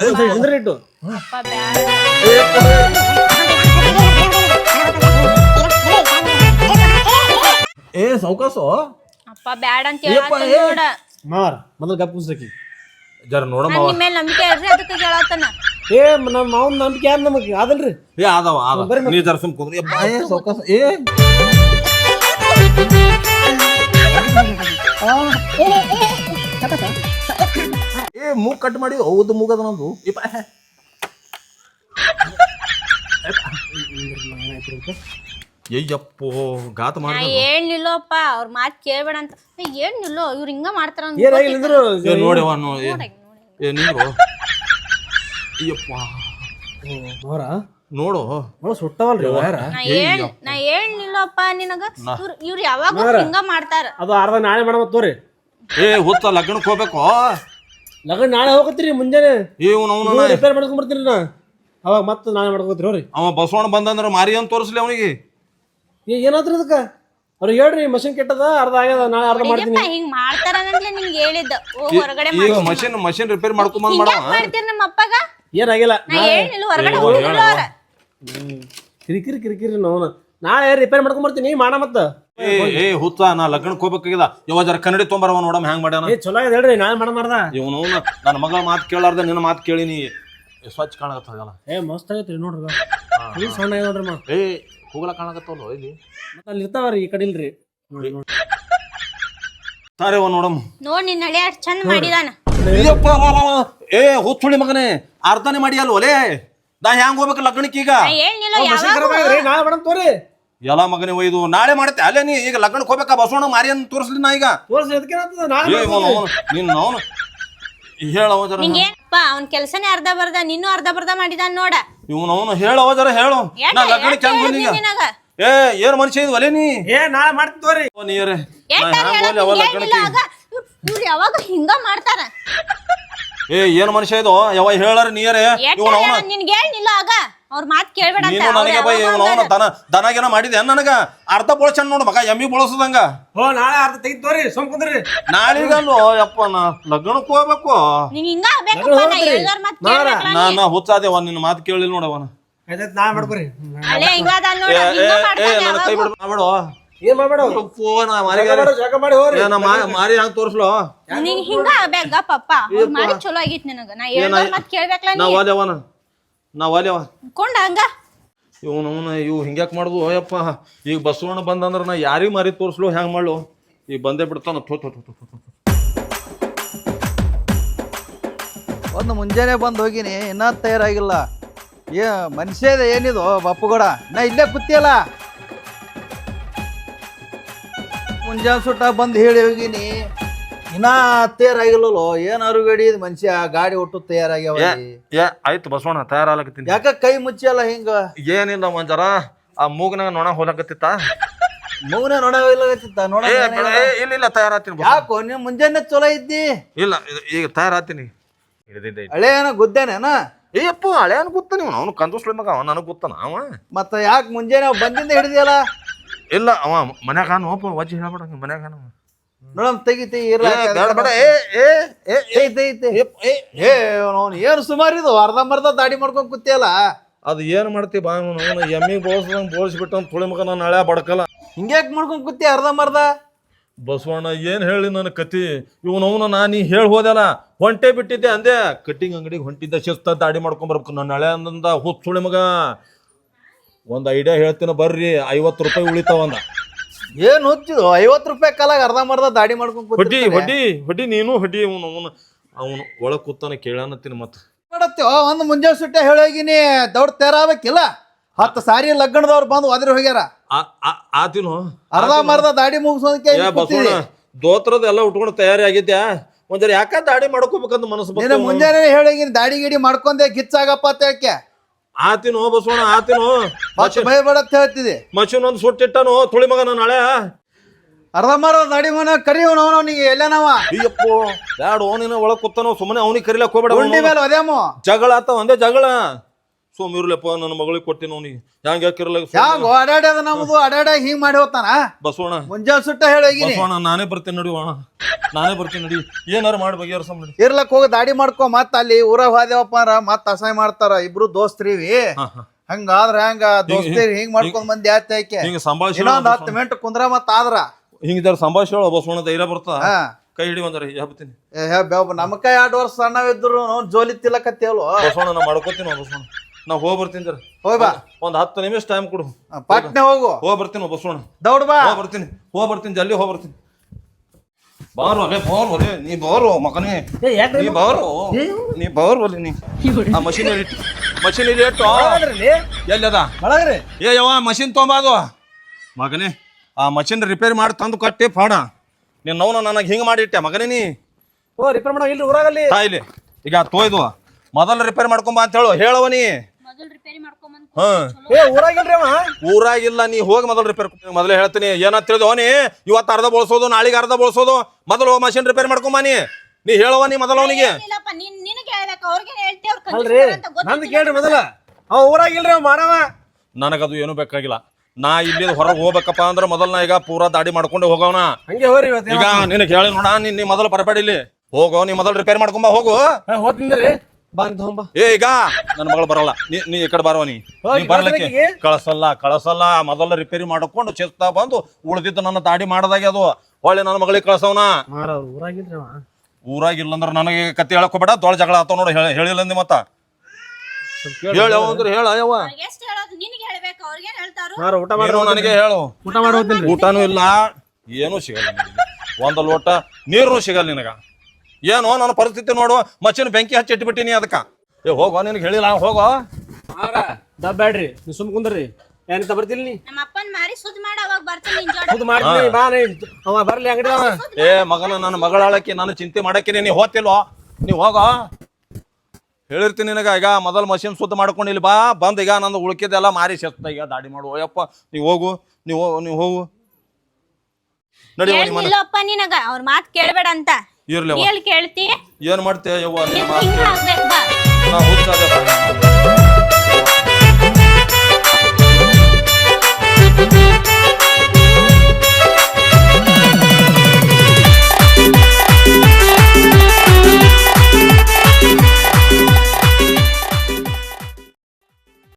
ಏ ಸೌಕಾಸು ಅಪ್ಪ ಬ್ಯಾಡ ಅಂತ ಹೇಳತ್ತನ ನೋಡ ಮಾರ ಮೊದಲು ಗಪ್ ಕುಸ್ರಕಿ ಜರ ನೋಡ ನನ್ ನಿಮ್ ಮೇಲೆ ನಂಬಿಕೆ ಇರ್ರಿ ಅದಕ್ಕೆ ಕೇಳತ್ತನ ಏ ನಮ್ಮ ಮಾವನ್ ನಂಬಿಕೆ ಯಾರು ನಮಗೆ ಆದಲ್ರಿ ಏ ಆದವ ಆದ ನೀ ಜರ ಸುಮ್ ಕುಂದ್ರಿ ಅಪ್ಪ ಏ ಸೌಕಾಸ ಏ ಏ ಮೂಗ್ ಕಟ್ ಮಾಡಿ ಹೌದು ಮೂಗದ ನಂದು. ಯಪ್ಪ ಅಯ್ಯಪ್ಪೋ ಗಾತ ನಾ ಮಾಡಿ ಹೇಳ್ನಿಲ್ಲೋ ಅಪ್ಪ ಅವ್ರ ಮಾತು ಕೇಳ್ಬೇಡ ಅಂತ. ಏ, ನಿಲ್ಲೋ ಇವ್ರ ಹಿಂಗ ಮಾಡ್ತಾರ ಅಂತ ಏ ಏ ಏ ಅಯ್ಯಪ್ಪ. ಅವರ? ನೋಡು. ನೋಡ ಸುಟ್ಟವಲ್ರಿ ನಾ ನಿನಗ? ಇವ್ರ ಇವ್ರ ಯಾವಾಗ ಹಿಂಗ ಮಾಡ್ತಾರ. ಅದು ಅರ್ಧ ನಾಳೆ ಮೇಡಮ್ ತೋರಿ. ಏ ಹುತ್ತ ಲಗ್ನಕ್ಕೆ ಹೋಗ್ಬೇಕು. ಲಗನ್ ನಾಳೆ ಹೋಗತ್ತೀರಿ ಮುಂಜಾನೆ. ಇವ್ನು ಅವನು ರಿಪೇರ್ ಮಾಡ್ಕೊಂಡ್ ಬರ್ತೀರಿ ನಾ. ಅವಾಗ ಮತ್ತೆ ನಾಳೆ ಮಾಡ್ಕೋತೀರಿ ಹೋರಿ ಅವ ಬಸವಣ್ಣ ಬಂದಂದ್ರ ಮಾರಿ ಅಂತ ತೋರಿಸ್ಲಿ ಅವನಿಗೆ. ಏ ಏನಾದ್ರಿ ಅದಕ್ಕೆ ಅವ್ರಿಗೆ ಹೇಳ್ರಿ ಮಷಿನ್ ಕೆಟ್ಟದ ಅರ್ಧ ಆಗ್ಯದ ನಾಳೆ ಅರ್ಧ ಮಾಡ್ತೀನಿ. ಹಿಂಗ್ ಮಾಡ್ತಾರಂದ್ರೆ ನಿಮ್ಗೆ ಹೇಳಿದ್ದ. ಹೋಗ್ ಹೊರಗಡೆ ಈಗ ಮಷಿನ್ ಮಷಿನ್ ರಿಪೇರ್ ಮಾಡ್ಕೊಂಡ್ ಮಾಡವ? ಮಾಡ್ತೀರಿ ನಮ್ಮ ಅಪ್ಪಗ? ಏನಾಗಿಲ್ಲ. ನಾ ಹೇಳ್ನಿಲ್ಲ ಹೊರಗಡೆ ಹೋಗಿಲ್ಲ ಅವ್ರ. ಕಿರಿಕಿರಿ ಕಿರಿಕಿರಿ ನೋವನ. ನಾಳೆ ರಿಪೇರ್ ಮಾಡ್ಕೊಂಡ್ ಬರ್ತೀನಿ ಮಾಡ ಮತ್ತ. ಏ ಏ ಹುತ್ತ ನಾ ಲಗ್ನಕ್ಕೆ ಹೋಗ್ಬೇಕಾಗಿದ. ಯಾವ ಜರ ಕನ್ನಡಿ ತೊಂಬರವ ನೋಡಮ್ ಹೆಂಗ್ ಮಾಡ್ಯಾನ? ಏ ಚಲೋ ಇದೆ ಹೇಳ್ರಿ ನಾನ್ ಮಾಡ ಮಾಡ್ದ ಇವನು ನನ್ನ ಮಗಳ ಮಾತು ಕೇಳಾರ್ದ ನಿನ್ನ ಮಾತು ಕೇಳಿನಿ. ಸ್ವಚ್ಛ ಕಾಣಕತ್ತಾಗಲ್ಲ ಏ ಮಸ್ತ್ ಆಗೈತ್ರಿ ನೋಡ್ರಿ ಫುಲ್ ಸಣ್ಣ ಆಗಿದೆ ನೋಡ್ರಿ ಮಾ ಏ ಹೋಗ್ಲ ಕಾಣಕತ್ತಲ್ಲ ಇಲ್ಲಿ? ಮತ್ತೆ ಅಲ್ಲಿ ಇರ್ತಾವ್ರಿ ಈ ಕಡೆ ಇಲ್ರಿ. ತಾರೆ ಅವ ನೋಡಮ್. ನೋಡ್ ನಿನ್ನ ಹಳೆ ಅಷ್ಟ್ ಚಂದ ಮಾಡಿದಾನ. ಅಯ್ಯಪ್ಪ ವಾ, ವಾ, ವಾ. ಏ ಹುಚ್ಚುಳಿ ಮಗನೇ ಅರ್ಧನೇ ಮಾಡಿ ಅಲ್ವಲೇ ನಾ ಹೆಂಗ್ ಹೋಗ್ಬೇಕು ಲಗ್ನಕ್ಕೆ ಈಗ ನಾ ಹೇಳ್ನಿಲ್ಲ ಮಷಿನ್ ಯಾವಾಗ ಆಗ್ಯದ್ರಿ ನಾಳೆ ಮಾಡಮ್ ತೋರಿ. ಎಲ್ಲ ಮಗನೇ ಒಯ್ದು ನಾಳೆ ಮಾಡುತ್ತೆ. ಅಲ್ಲೇ ನೀ ಈಗ ಲಗ್ನಕ್ಕೆ ಹೋಗ್ಬೇಕಾ? ಬಸವಣ್ಣ ಮಾರಿ ಅಂತ ತೋರಿಸ್ಲಿ ನಾ ಈಗ? ತೋರ್ಸಿ ನಾಳೆ ಅವನು ನಿನ್ನ ಅವನು. ಹೇಳವ ಜರ ನಿಂಗೇನಪ್ಪ ಅವ್ನ ಕೆಲ್ಸನೇ ಅರ್ಧ ಬರ್ದ ನೀನು ಅರ್ಧ ಬರ್ದ ಮಾಡಿದಾನ ನೋಡ. ಇವನವನು ಅವನು ಹೇಳವ ಜರ ಹೇಳು. ನಾ ಲಗ್ನಕ್ಕೆ ಎಷ್ಟ್ ಹೆಂಗ್ ಬಂದೀಗ ನಿನಗ? ಏ ಏನ್ ಮನುಷ್ಯ ಇದ್ವಲೇ ನೀ? ಏ ನಾಳೆ ಮಾಡ್ತೀನಿ ತೋರಿ. ಓ, ನೀರೇ. ನಾ ಎಷ್ಟಾರ ಹೆಂಗ್ ಹೇಳೋದ್ ಹೋಗ್ಲಿ ಅವ ನಿಂಗ್ ಲಗ್ನಕ್ಕೆ? ಆಗ ಇವ್ರ್- ಇವ್ರ್ ಯಾವಾಗ ಹಿಂಗ ಮಾಡ್ತಾರ? ಏ ಏನ್ ಮನುಷ್ಯ ಇದು? ಯಾವ ಹೇಳಾರ ನೀರೇ ಇವನು ಅವನ ನಿನ್ಗೆ ಹೇಳ್ನಿಲ್ಲ ಆಗ. ಅವ್ರ ಮಾತು ಕೇಳ್ಬೇಡ ಅಂತ ನೀನು ನನಗೆ ಬೈ ಇವನು ಅವನ ದನ ದನಗೇನ ಮಾಡಿದೆ ನನಗ? ಅರ್ಧ ಬಳಸಣ್ಣ ನೋಡು ಮಗ ಎಮ್ಮಿ ಬೋಳಸದಂಗ ಹೋ ನಾಳೆ ಅರ್ಧ ತೆಗಿದ್ ತೋರಿ ಸುಮ್ ಕುಂದ್ರಿ. ನಾಳಿಗಲ್ಲು ಯಪ್ಪ ನಾ ಲಗ್ನಕ್ಕೆ ಹೋಗ್ಬೇಕು. ನೀನ್ ಹಿಂಗ ಆಗ್ಬೇಕಪ್ಪ ಲಗ್ನ ನಾ ಮಾತ್ ನಾ ನೀ. ನಾ ಹುಚ್ಚಾದೇವ ನಿನ್ನ ಮಾತು ಕೇಳಿಲ್ಲ ನೋಡವನ ಆಯ್ತಾಯ್ತು ನಾಳೆ ಮಾಡ್ಕೊರಿ. ಅಲ್ಲೇ ನೋಡ ಹಿಂಗ ಮಾಡ್ತಾನೆ. ಬಿಡು. ಏನ್ ಮಾಡ್ಬೇಡ ಫೋನ್ ಮಾರಿ ಜಾಗ ಮಾಡು, ಜಾಗ ಮಾಡಿ ಹೋಗ್ರಿ. ಏನ ಮಾರಿ ಹಂಗ ತೋರ್ಸ್ಲೋ? ಹಿಂಗ ಆಗ್ಬೇಕ ಪಪ್ಪ. ಅವ್ರ್ ಮಾಡಿ ಚಲೋ ಆಗಿತ್ ನಿನಗ. ನಾ ಹೇಳ್ದವ್ರ್ ಮಾತ್ ಕೇಳ್ಬೇಕಲ್ಲ ನಾ ನೀ. ವಾಲ್ಯವನ ನಾ ವಾಲ್ಯವ ಕೊಂಡ ಹಂಗ. ಇವನು ಅವನ ಇವು ಹಿಂಗ್ಯಾಕ್ ಮಾಡುದು ಅಯ್ಯಪ್ಪ. ಈಗ ಬಸವಣ್ಣ ಬಂದಂದ್ರೆ ನಾ ಯಾರಿಗ ಮಾರಿ ತೋರಿಸ್ಲು ಹೆಂಗ್ ಮಾಡ್ಲು? ಈಗ ಬಂದೇ ಬಿಡ್ತಾನ ಥೋ ಥೋ ಥೋ ಥೋ ಥೋ. ಒಂದು ಮುಂಜಾನೆ ಬಂದು ಹೋಗಿನಿ ಇನ್ನೂ ತಯಾರಾಗಿಲ್ಲ. ಏ ಮನ್ಸೇದ ಏನಿದು ಬಪ್ಪುಗೌಡ? ನಾ ಇಲ್ಲೇ ಕೂತಿಯಲ್ಲ. ಮುಂಜಾನೆ ಸುಟ್ಟ ಬಂದು ಹೇಳಿ ಹೋಗಿನಿ. ಇನ್ನ ತಯಾರಾಗಿಲ್ಲ ಏನ್ ಅರುಗಡಿ ಮನುಷ್ಯ ಗಾಡಿ ಒಟ್ಟು ತಯಾರಾಗ್ಯಾವ ಏ ಏ ಆಯ್ತು ಬಸವಣ್ಣ ತಯಾರಾಗತ್ತೀನಿ ಯಾಕ ಕೈ ಮುಚ್ಚಿಯಲ್ಲ ಹಿಂಗ? ಏನಿಲ್ಲ ಮಂಜರ ಆ ಮೂಗ್ನಾಗ ನೊಣ ಹೋಲಕತ್ತಿತ್ತ ಮೂಗನ ನೋಡವಿಲ್ಲಗತ್ತಿತ್ತ ನೋಡ ಏ ಬೇಡ, ಏ, ಇಲ್ಲ ಇಲ್ಲ ತಯಾರಾತೀನಿ ಬಸವಣ್ಣ. ಯಾಕೋ ನೀವು ಮುಂಜಾನೆ ಚಲೋ ಇದ್ದಿ? ಇಲ್ಲ ಇದು- ಈಗ ತಯಾರಾತೀನಿ ಹಿಡಿದಿದ್ದೆ ಹಳೆ ಏನ ಗುದ್ದೇನೇನ? ಏಯಪ್ಪ ಹಳೆ ಅನ್ ಗೊತ್ತ ನೀವು ಅವನು ಕಂದೂಸ್ಲಿ ಮಗ ನನಗೆ ಗೊತ್ತ ಅವ? ಮತ್ತ ಯಾಕೆ ಮುಂಜಾನೆ ಬಂದಿಂದ ಹಿಡಿದಿಯಲ್ಲ? ಇಲ್ಲ ಅವ ಮನ್ಯಾಗ ಅನು ಒಪ್ಪ ವಜ್ಜಿ ಹೇಳ್ಬೇಡ ಮನ್ಯಾಗ ಅನು ನೋಡಮ್ ತೆಗಿತಿ ಇರ್ಲ ಏ, ಬೇಡ ಬೇಡ ಏ ಏ ಏ ಏ ಐತೆ ಐತೆ ಏ, ಏ ಏ ಅವ್ನು ಏನು ಸುಮಾರು ಇದು ಅರ್ಧಂಬರ್ಧ ದಾಡಿ ಮಾಡ್ಕೊಂಡ್ ಕೂತಿಯಲ್ಲ? ಅದು ಏನು ಮಾಡ್ತಿ ಬಾ ಅವನು ಎಮ್ಮಿಗೆ ಬೋಳ್ಸ್ದಂಗೆ ಬೋಳ್ಸ್ಬಿಟ್ಟು ತುಳಿ ಮಗ ನಾನು ಹಳೆ ಬಡ್ಕಲ್ಲ. ಹಿಂಗ್ಯಾಕ್ ಮಾಡ್ಕೊಂಡ್ ಕೂತಿ ಅರ್ಧಂಬರ್ಧ ಬಸವಣ್ಣ ಏನು ಹೇಳಿ ನನ್ನ ಕತಿ? ಇವನವನ ನಾ ನೀ ಹೇಳಿ ಹೋದಲ್ಲ ಹೊಂಟೆ ಬಿಟ್ಟಿದ್ದೆ ಅಂದೆ. ಕಟ್ಟಿಂಗ್ ಅಂಗಡಿಗೆ ಹೊಂಟಿದ್ದೆ ಶಿಸ್ತ ದಾಡಿ ಮಾಡ್ಕೊಂಬರ್ಬೇಕು ನನ್ನ ಹಳೆ ಅಂದ ಹುತ್ ಸುಳಿ ಮಗ. ಒಂದು ಐಡಿಯಾ ಹೇಳ್ತೀನಿ ಬರ್ರಿ ಐವತ್ತು ರೂಪಾಯಿ ಉಳಿತಾವಂದ ಏನ್ ಹೊತ್ತಿದು ಐವತ್ತು ರೂಪಾಯಿ ಕಾಲಾಗ ಅರ್ಧಂಬರ್ಧ ದಾಡಿ ಮಾಡ್ಕೊಂಡ್ ಹೊಡಿ ಕೂತಿ ಹೊಡಿ ಹೊಡಿ ನೀನು ಹೊಡಿ ಅವನು ಅವನು ಅವನು ಒಳಗೆ ಕೂತಾನೆ ಕೇಳಾನತ್ತೀನಿ ಮತ್ತೆ ಓ ಒಂದು ಮುಂಜಾನೆ ಸುಟ್ಟೆ ಹೇಳೋಗಿನಿ ದೌಡ್ ತೇರ ಆಗ್ಬೇಕಿಲ್ಲ? ಹತ್ತು ಸಾರಿ ಲಗ್ನದವ್ರು ಬಂದು ಒದ್ರಿ ಹೋಗ್ಯಾರ. ಆ- ಆ- ಆತಿನು ಅರ್ಧಂಬರ್ಧ ದಾಡಿ ಮುಗಿಸೋದಕ್ಕೆ ಏ ಬಸವಣ್ಣ ದೋತ್ರದ ಎಲ್ಲ ಉಟ್ಕೊಂಡು ತಯಾರಿ ಆಗಿದ್ಯಾ? ಒಂದರ ಯಾಕ ದಾಡಿ ಮಾಡ್ಕೋಬೇಕಂತ ಮನಸ್ಸು ನೀನು ಬಂತು ಮುಂಜಾನೆ ಹೇಳೋಗಿನಿ ದಾಡಿ ಗಿಡಿ ಮಾಡ್ಕೊಂಡೆ ಗಿಚ್ಚಾಗಪ್ಪ ಅಂತ ಯಾಕೆ ಆತಿನು ಬಸವಣ್ಣ ಆತಿನೋ. ಮತ್ತೆ ಭಯಬೇಡ ಅಂತ ಹೇಳ್ತಿದ್ದೆ ಮಷಿನ್ ಒಂದು ಸುಟ್ಟಿಟ್ಟನು ತುಳಿ ಮಗನ ನಾಳೆ? ಅರ್ಧ ಅರ್ಧಂಬರ್ಧ ದಾಡಿ ಮನ ಕರಿಯವನ ಅವನಿಗೆ ಎಲ್ಲನವ. ಅಯ್ಯಪ್ಪೋ ಬ್ಯಾಡ ಓನಿನ ಒಳಗ್ ಕೂತನೋ ಸುಮ್ಮನೆ ಅವನಿಗೆ ಕರಿಲಕ್ ಹೋಗ್ಬೇಡ ಉಂಡಿ. ಮೇಲೆ ಒದೇಮು ಜಗಳ ಆತ ಒಂದೇ ಜಗಳ. ಸೋಮ್ ಇರ್ಲಪ್ಪ ನನ್ನ ಮಗಳಿಗೆ ಕೊಟ್ಟಿನ ಅವನಿಗೆ ಹ್ಯಾಂಗ ಯಾಕಿರ್ಲ ಹ್ಯಾಂಗ ಅಡಾಡ್ಯದ ನಮ್ದು ಅಡಾಡ ಹಿಂಗ್ ಮಾಡಿ ಹೋಗ್ತಾನ? ಬಸವಣ್ಣ. ಮುಂಜಾನೆ ಸುಟ್ಟ ಹೇಳಿ ಬಸವಣ್ಣ ನಾನೇ ಬರ್ತೀನಿ ನೋಡಿ ಅಣ್ಣ. ನಾನೇ ಬರ್ತೀನಿ ನೋಡಿ. ಏನಾರು ಮಾಡಿ ಬಗೆಯ ನಡಿ. ಇರ್ಲಕ್ ಹೋಗಿ ದಾಡಿ ಮಾಡ್ಕೊ. ಮತ್ತ ಅಲ್ಲಿ ಊರಾಗ ಹೋದೇವಪ್ಪ ಅಂದ್ರ ಮತ್ತ ಅಸಹ್ಯ ಮಾಡ್ತಾರ. ಇಬ್ರು ದೋಸ್ತ್ರಿವಿ. ಹಂಗಾದ್ರ ಹೆಂಗ ದೋಸ್ತಿರಿ ಹಿಂಗ್ ಮಾಡ್ಕೊಂಡ್ ಬಂದ್ ಯಾಕೆ? ಹಿಂಗ ಸಂಭಾಷಣೆ ಇನ್ನೊಂದ್ ಹತ್ತು ಮಿನಿಟ್ ಕುಂದ್ರ ಮತ್ತ ಆದ್ರ. ಹಿಂಗಿದಾರ ಸಂಭಾಷಣೆ ಬಸವಣ್ಣ ಧೈರ್ಯ ಬರ್ತಾ. ಕೈ ಹಿಡಿ ಒಂದರ ಹೇಳ್ತೀನಿ ನಮ್ಮ ಕೈ ಎರಡು ವರ್ಷ ಸಣ್ಣವಿದ್ರು ಇದ್ರು ಜೋಲಿ ತಿಲಕತ್ತೇಳು. ಬಸವಣ್ಣ ನಾ ಮಾಡ್ಕೋತೀನಿ ಬಸವಣ್ಣ. ನಾ ಹೋಗಿ ಬರ್ತೀನಿ ಸರ್ ಹೋಯ್ ಬಾ. ಒಂದ್ ಹತ್ತು ನಿಮಿಷ ಟೈಮ್ ಕೊಡು. ಪಟ್ನೆ ಹೋಗು. ಹೋಗಿ ಬರ್ತೀನಿ ಬಸವಣ್ಣ ದೌಡ್ ಬಾ. ಹೋಗಿ ಬರ್ತೀನಿ. ಹೋಗಿ ಬರ್ತೀನಿ ಜಲ್ದಿ ಹೋಗಿ ಬರ್ತೀನಿ. ಬಾರು ಅಲೆ ಬಾರು ಅಲೆ ನೀ ಬಾರು ಮಗನೇ. ನೀ ಬಾರು. ನೀ ಬಾರು ಅಲೆ ನೀ. ಆ ಮಷೀನ್ ಇಟ್ಟು ಮಷೀನ್ ಇಲ್ಲಿ ಇಟ್ಟು? ಎಲ್ಲಿ ಅದ? ಒಳಗ್ರಿ ಏ ಯವ್ವ ಮಷೀನ್ ತೊಂಬಾದು ಮಗನೇ ಆ ಮಷೀನ್ ರಿಪೇರಿ ಮಾಡಿ ತಂದು ಕಟ್ಟಿ ಪಾಡ ನೀನು ನೋವು ನನಗೆ ಹಿಂಗೆ ಮಾಡಿಟ್ಟೆ ಮಗನೇ ನೀ. ಓ ರಿಪೇರ್ ಮಾಡೋ ಇಲ್ಲಿ ಊರಾಗಲ್ಲಿ? ತಾಯಿಲಿ ಈಗ ತೋಯ್ದು. ಮೊದಲು ರಿಪೇರ್ ಮಾಡ್ಕೊಂಬ ಅಂತ ಹೇಳು. ಹೇಳವ ನೀ. ಮೊದಲು ರಿಪೇರಿ ಮಾಡ್ಕೊಂಬಂದ್ ಹಾ. ಏ ಊರಾಗಿಲ್ರಿ ಅವ? ಊರಾಗಿಲ್ಲ ನೀ ಹೋಗಿ ಮೊದಲು ರಿಪೇರ್ ಮೊದಲೇ ಹೇಳ್ತೀನಿ. ಏನಂತ ತಿಳಿದು ನೀ ಇವತ್ತು ಅರ್ಧ ಬಳಸೋದು ನಾಳೆಗೆ ಅರ್ಧ ಬಳಸೋದು. ಮೊದಲು ಮಷಿನ್ ರಿಪೇರ್ ಮಾಡ್ಕೊಂಬಾನಿ ನೀ ನೀ ಹೇಳವ ನೀ ಮೊದಲು ಅವನಿಗೆ. ನಂದು ಕೇಳ್ರಿ ಮೊದಲ. ಅವ ಊರಾಗಿಲ್ರಿ ಅವ ಮಾಡವ ನನಗದು ಏನು ಬೇಕಾಗಿಲ್ಲ. ನಾ ಇಲ್ಲಿ ಹೊರಗೆ ಹೋಗ್ಬೇಕಪ್ಪ ಅಂದ್ರೆ ಮೊದಲು ನಾ ಈಗ ಪೂರಾ ದಾಡಿ ಮಾಡ್ಕೊಂಡು ಹೋಗೋಣ ಹಂಗೆ ಹೋರಿ ಇವತ್ತು ಈಗ ನಿನಗೆ ಹೇಳಿ ನೋಡ ನೀನ್ ನೀ ಮೊದಲು ಬರಬೇಡ ಇಲ್ಲಿ ಹೋಗೋ ನೀ ಮೊದಲು ರಿಪೇರ್ ಮಾಡ್ಕೊಂಬ ಹೋಗು. ಹೋಗ್ತಿಂದ್ರಿ ಏ ಈಗ ನನ್ನ ಮಗಳು ಬರಲ್ಲ. ನೀ ನೀ ಈ ಕಡೆ ಬರವ ನೀ. ಹೋಗಿ ನೀ ಬರ್ಲಿಕ್ಕೆ. ಬರ್ಲಿಕ್ಕೆ? ಕಳಸಲ್ಲ ಕಳ್ಸಲ್ಲ. ಮೊದಲ ರಿಪೇರಿ ಮಾಡ್ಕೊಂಡು ಚಿಸ್ತಾ ಬಂದು ಉಳ್ದಿದ್ದು ನನ್ನ ದಾಡಿ ಮಾಡದಾಗೆ ಅದು. ಒಳ್ಳೆ ನನ್ನ ಮಗಳಿಗೆ ಕಳ್ಸವನ? ಮಾರ ಅವ್ರು ಊರಾಗಿಲ್ರಿ ಅವ. ಊರಾಗಿಲ್ಲ ಅಂದ್ರೆ ನನಗೆ ಕತ್ತಿ ಹೇಳಕ್ ಹೋಗ್ಬೇಡ ದೊಡ್ಡ ಜಗಳ ಆತಾವ ನೋಡಿ. ಹೇಳಿಲ್ಲ ಅಂದಿ ಮತ್ತ. ಹೇಳ ಅಂದ್ರೆ ಹೇಳ ಯವ್ವ ಎಷ್ಟು ಹೇಳೋದು? ನಿನಗೆ ಹೇಳ್ಬೇಕು. ಅವ್ರಿಗೆ ಹೇಳ್ತಾರು ಮಾರ ಊಟ ಮಾಡಿ. ನೀನು ನನಗೆ ಹೇಳು. ಊಟ ಊಟನೂ ಇಲ್ಲ. ಏನೂ ಸಿಗಲ್ಲ ನಿನಗೆ. ಒಂದು ಲೋಟ ನೀರು ಸಿಗಲ್ಲ ನಿನಗ. ಏನೋ ನನ್ನ ಪರಿಸ್ಥಿತಿ ನೋಡು ಮಚ್ಚಿನ ಬೆಂಕಿ ಹಚ್ಚಿ ಇಟ್ಬಿಟ್ಟಿನಿ ಅದಕ್ಕ. ಏ ಹೋಗೋ ನಿನಗೆ ಹೇಳಿಲ್ಲ ಹೋಗೋ ದಬ್ಬ್ಯಾಡ್ರಿ ನೀ ಸುಮ್ ಕುಂದ್ರಿ. ಏನಂತ ಬರ್ತಿಲ್ಲ ನೀ? ನಮ್ಮ ಅಪ್ಪನ್ ಮಾರಿ ಮಾಡಿ ಅವಾಗ ಬರ್ತೀನಿ ನಿನ್ ಜೋಡ. ಸುದ್ ಮಾಡ್ತೀನಿ ಬಾ ನೀ. ಅವ ಬರ್ಲಿ ಅಂಗಡಿ ಅವ ಏ ಮಗನ ನನ್ನ ಮಗಳಾಳಕ್ಕೆ ನಾನು ಚಿಂತೆ ಮಾಡಕ್ಕೆ ನೀ ಹೋತಿಲ್ವೋ? ನೀ ಹೋಗೋ ಹೇಳಿರ್ತೀನಿ ನಿನಗ ಈಗ ಮೊದಲು ಮಷಿನ್ ಸುದ್ದ ಮಾಡ್ಕೊಂಡು ಇಲ್ಲಿ ಬಾ ಬಂದ್ ಈಗ ನಂದು ಉಳ್ಕಿದೆಲ್ಲ ಮಾರಿ ಸೆತ್ತ ಈಗ ದಾಡಿ ಮಾಡು. ಓಯಪ್ಪ ನೀವು ಹೋಗು ನೀವು ನೀವು ಹೋಗು. ನಡಿ ನಿನಗ ಅವ್ರ ಮಾತ್ ಕೇಳಬೇಡ ಅಂತ. ಇರ್ಲಿ ಏನ್ ಮಾಡ್ತೀಯ ಯವ್ವ ನಿನ್ನ ಮಾತು ಮಾತು ಹಿಂಗ ಆಗ್ಬೇಕು ಬಾ. ನಾ